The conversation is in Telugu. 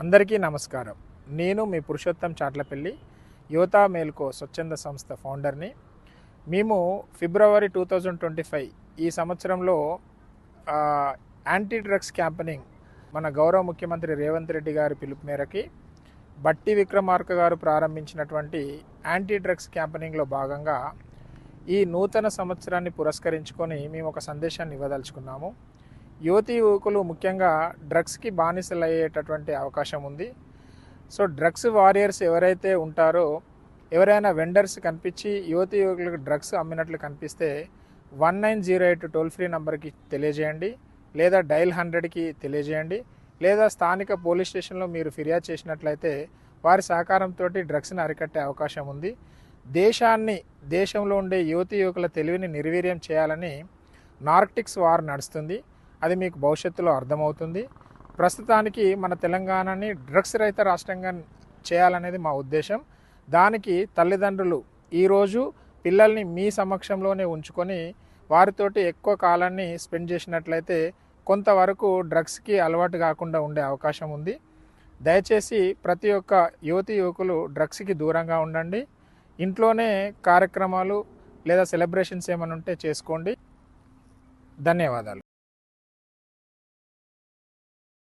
అందరికీ నమస్కారం. నేను మీ పురుషోత్తం చాట్లపల్లి యువతా మేల్కో స్వచ్ఛంద సంస్థ ఫౌండర్ని. మేము ఫిబ్రవరి టూ థౌజండ్ ట్వంటీ ఫైవ్ ఈ సంవత్సరంలో యాంటీ డ్రగ్స్ క్యాంపెనింగ్ మన గౌరవ ముఖ్యమంత్రి రేవంత్ రెడ్డి గారి పిలుపు మేరకి బట్టి విక్రమార్క గారు ప్రారంభించినటువంటి యాంటీ డ్రగ్స్ క్యాంపెనింగ్లో భాగంగా ఈ నూతన సంవత్సరాన్ని పురస్కరించుకొని మేము ఒక సందేశాన్ని ఇవ్వదలుచుకున్నాము. యువతి యువకులు ముఖ్యంగా డ్రగ్స్కి బానిసలు అయ్యేటటువంటి అవకాశం ఉంది. సో డ్రగ్స్ వారియర్స్ ఎవరైతే ఉంటారో ఎవరైనా వెండర్స్ కనిపించి యువతి యువకులకు డ్రగ్స్ అమ్మినట్లు కనిపిస్తే one nine zero eight toll free నెంబర్కి తెలియజేయండి. లేదా డైల్ హండ్రెడ్కి తెలియజేయండి. లేదా స్థానిక పోలీస్ స్టేషన్లో మీరు ఫిర్యాదు చేసినట్లయితే వారి సహకారంతో డ్రగ్స్ని అరికట్టే అవకాశం ఉంది. దేశాన్ని దేశంలో ఉండే యువతి యువకుల తెలివిని నిర్వీర్యం చేయాలని నార్టిక్స్ వార్ నడుస్తుంది. అది మీకు భవిష్యత్తులో అర్థమవుతుంది. ప్రస్తుతానికి మన తెలంగాణని డ్రగ్స్ రహిత రాష్ట్రంగా చేయాలనేది మా ఉద్దేశం. దానికి తల్లిదండ్రులు ఈరోజు పిల్లల్ని మీ సమక్షంలోనే ఉంచుకొని వారితోటి ఎక్కువ కాలాన్ని స్పెండ్ చేసినట్లయితే కొంతవరకు డ్రగ్స్కి అలవాటు కాకుండా ఉండే అవకాశం ఉంది. దయచేసి ప్రతి ఒక్క యువతి యువకులు డ్రగ్స్కి దూరంగా ఉండండి. ఇంట్లోనే కార్యక్రమాలు లేదా సెలబ్రేషన్స్ ఏమైనా ఉంటే చేసుకోండి. ధన్యవాదాలు.